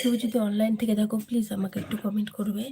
কেউ যদি অনলাইন থেকে থাকো প্লিজ আমাকে একটু কমেন্ট করবে।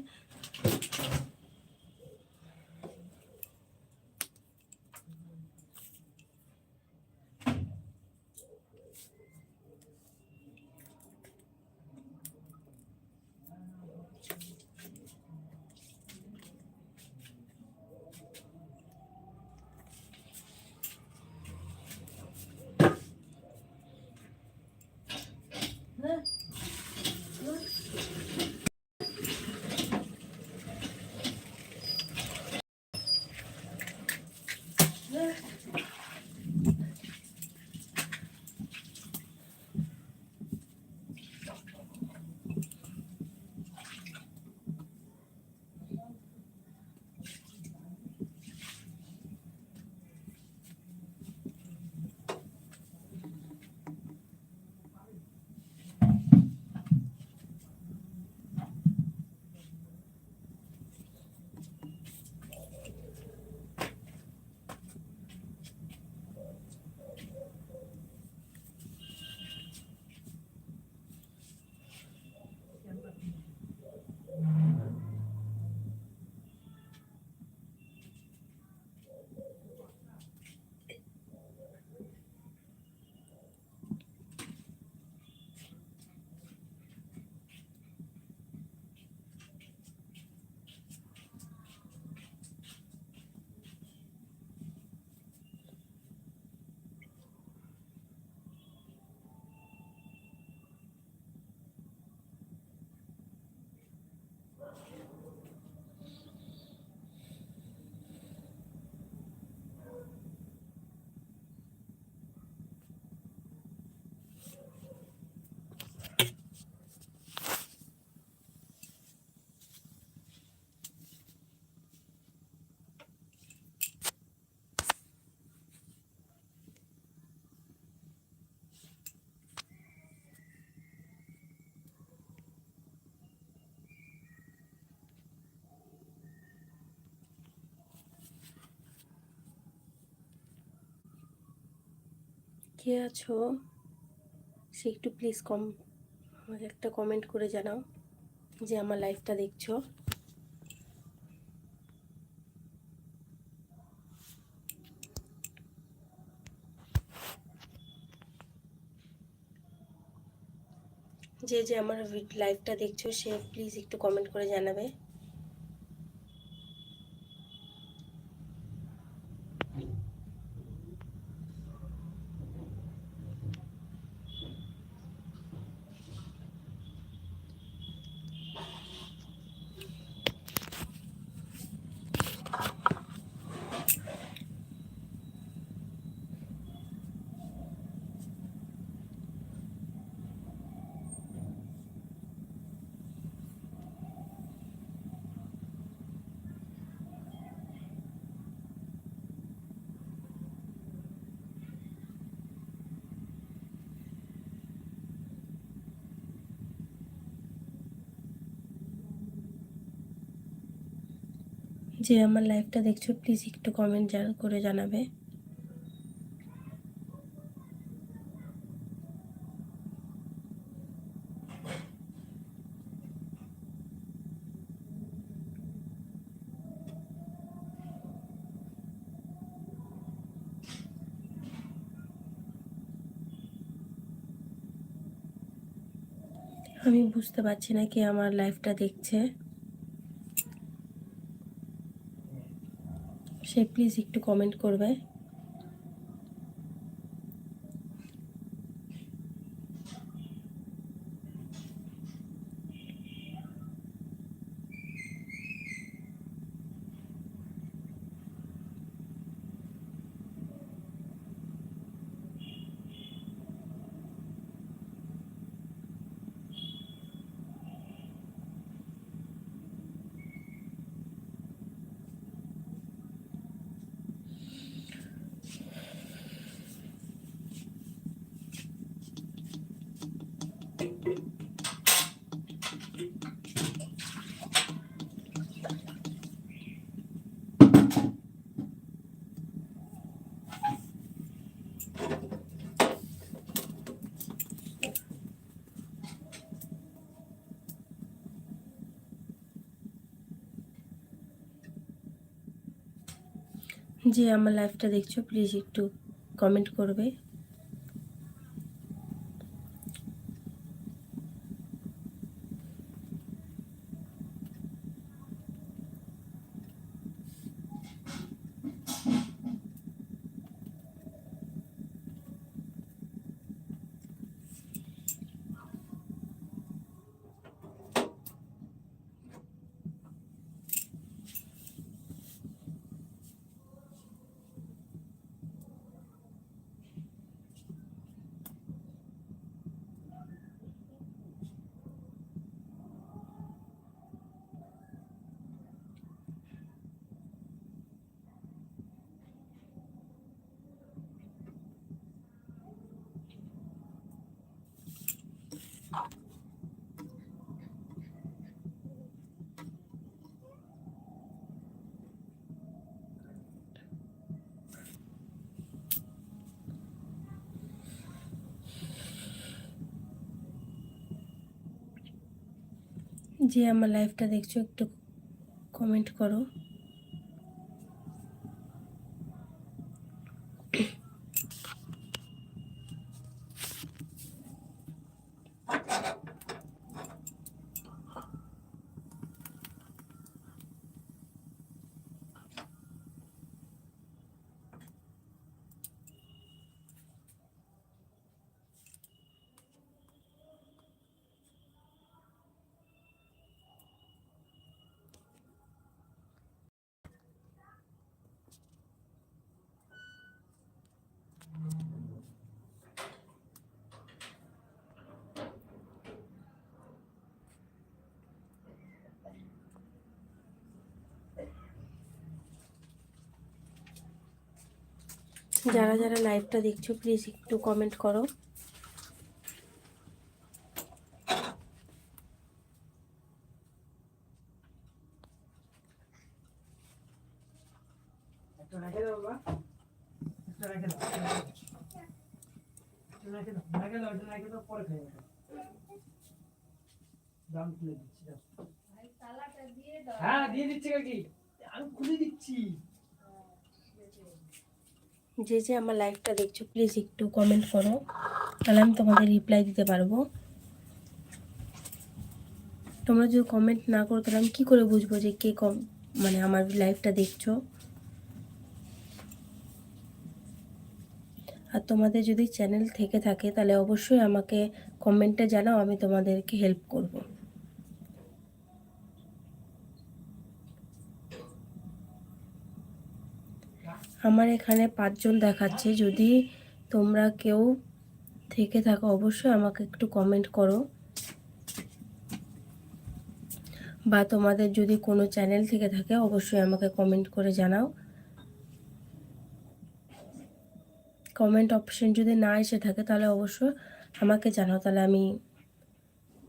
কে আছো? সে একটু প্লিজ কম, আমাকে একটা কমেন্ট করে জানাও যে আমার লাইফটা দেখছ। যে যে আমার লাইফটা দেখছ, সে প্লিজ একটু কমেন্ট করে জানাবে। যে আমার লাইফটা দেখছ প্লিজ একটু কমেন্ট করে জানাবে। আমি বুঝতে পারছি না কি আমার লাইফটা দেখছে। সে প্লিজ একটু কমেন্ট করবে। যে আমার লাইফটা দেখছ প্লিজ একটু কমেন্ট করবে। যে আমার লাইফটা দেখছ একটু কমেন্ট করো। যারা যারা লাইভটা দেখছ প্লিজ একটু কমেন্ট করো। দাম খুলে দিচ্ছি হ্যাঁ দিয়ে দিচ্ছি কাকি। আমি খুলে দিচ্ছি। যে যে আমার লাইভটা দেখছ প্লিজ একটু কমেন্ট করো। তাহলে আমি তোমাদের রিপ্লাই দিতে পারব। তোমরা যদি কমেন্ট না করো, তাহলে আমি কী করে বুঝব যে কে কম মানে আমার লাইভটা দেখছ? আর তোমাদের যদি চ্যানেল থেকে থাকে, তাহলে অবশ্যই আমাকে কমেন্টে জানাও, আমি তোমাদেরকে হেল্প করব। আমার এখানে পাঁচজন দেখাচ্ছে। যদি তোমরা কেউ থেকে থাকো, অবশ্যই আমাকে একটু কমেন্ট করো। বা তোমাদের যদি কোনো চ্যানেল থেকে থাকে, অবশ্যই আমাকে কমেন্ট করে জানাও। কমেন্ট অপশন যদি না এসে থাকে, তাহলে অবশ্যই আমাকে জানাও। তাহলে আমি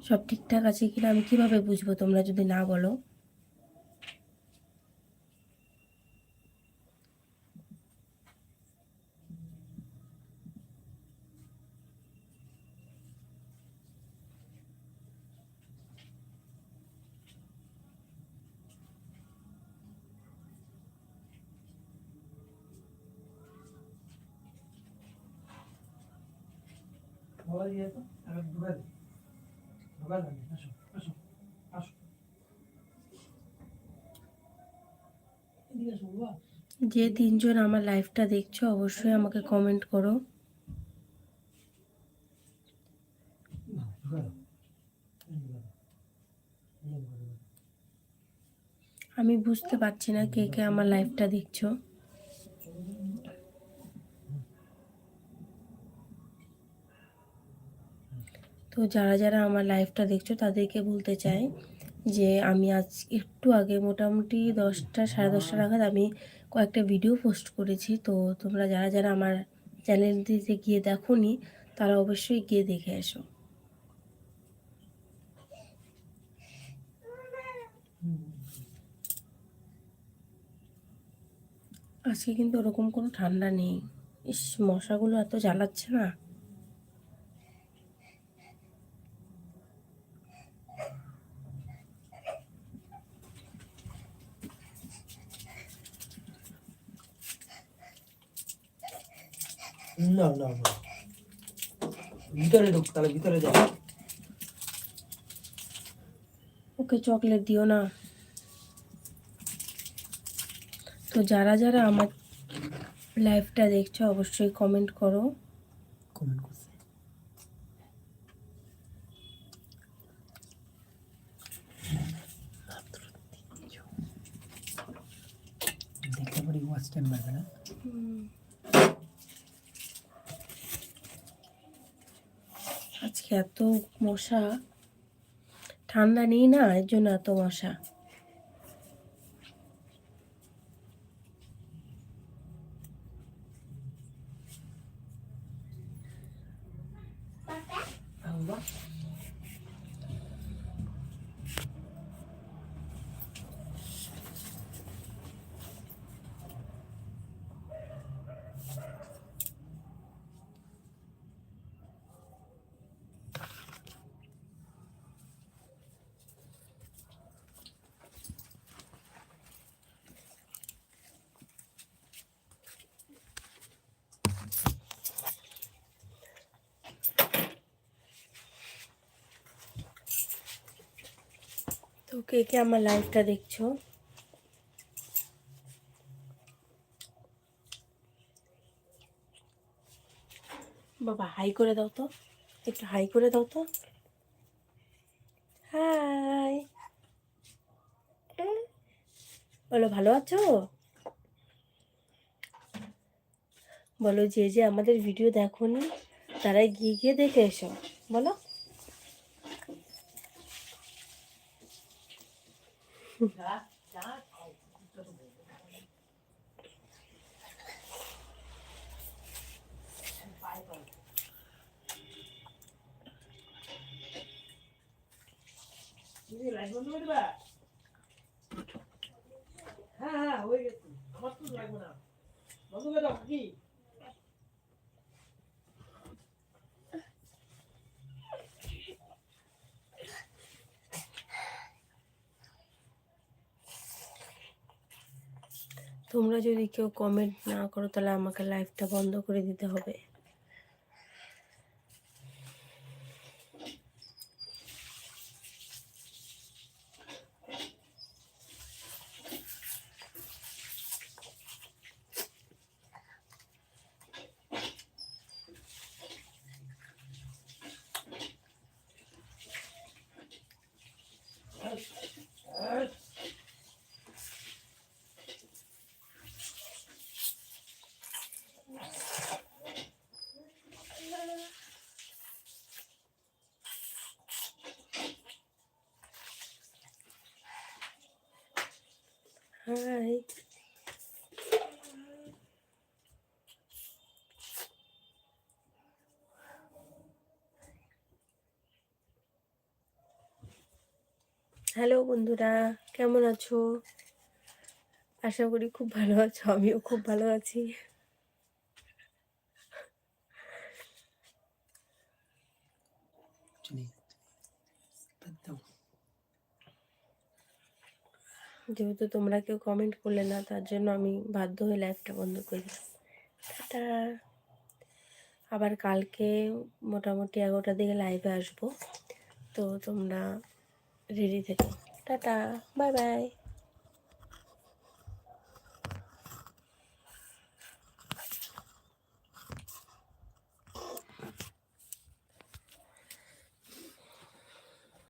সব ঠিকঠাক আছে কিনা, আমি কীভাবে বুঝব তোমরা যদি না বলো? বাবা দিয়ে তো আগে ঢুকা দে ঢুকা দেন আসো আসো আসো এদিকে আসো বাবা যে তিনজন আমার লাইভটা দেখছ অবশ্যই আমাকে কমেন্ট করো আমি বুঝতে পারছি না কে কে আমার লাইভটা দেখছ তো যারা যারা আমার লাইফটা দেখছ, তাদেরকে বলতে চাই যে আমি আজ একটু আগে মোটামুটি দশটা, সাড়ে দশটা নাগাদ আমি কয়েকটা ভিডিও পোস্ট করেছি। তো তোমরা যারা যারা আমার চ্যানেলটিতে গিয়ে দেখোনি, তারা অবশ্যই গিয়ে দেখে এসো। আজকে কিন্তু ওরকম কোনো ঠান্ডা নেই। ইস, মশাগুলো এত জ্বালাচ্ছে না। না না না। ভিতরে ঢুক তাহলে ভিতরে যাও। ওকে চকলেট দিও না। তো যারা যারা আমার লাইভটা দেখছ অবশ্যই কমেন্ট করো। কমেন্ট করছে। দেখতে পারি ওয়াচ টাইম বাড়বে না। এত মশা। ঠান্ডা নেই না এর জন্য এত মশা। তো কে কে আমার লাইভটা দেখছ? বাবা, হাই করে দাও তো। একটু হাই করে দাও তো। হাই। বলো, ভালো আছো? বলো, যে যে আমাদের ভিডিও দেখোনি, তারাই গিয়ে গিয়ে দেখে এসো। বলো লাইট বন্ধ করে দিবা হ্যাঁ হ্যাঁ হয়ে গেছে। আমার তো লাগবে না। বন্ধ কি? তোমরা যদি কেউ কমেন্ট না করো তাহলে আমাকে লাইভটা বন্ধ করে দিতে হবে হাই হ্যালো বন্ধুরা, কেমন আছো? আশা করি খুব ভালো আছো, আমিও খুব ভালো আছি। যেহেতু তোমরা কেউ কমেন্ট করলে না, তার জন্য আমি বাধ্য হয়ে লাইভটা বন্ধ করে। আবার কালকে মোটামুটি এগারোটার দিকে লাইভে আসব। তো তোমরা রেডি থেকো। Tata bye bye.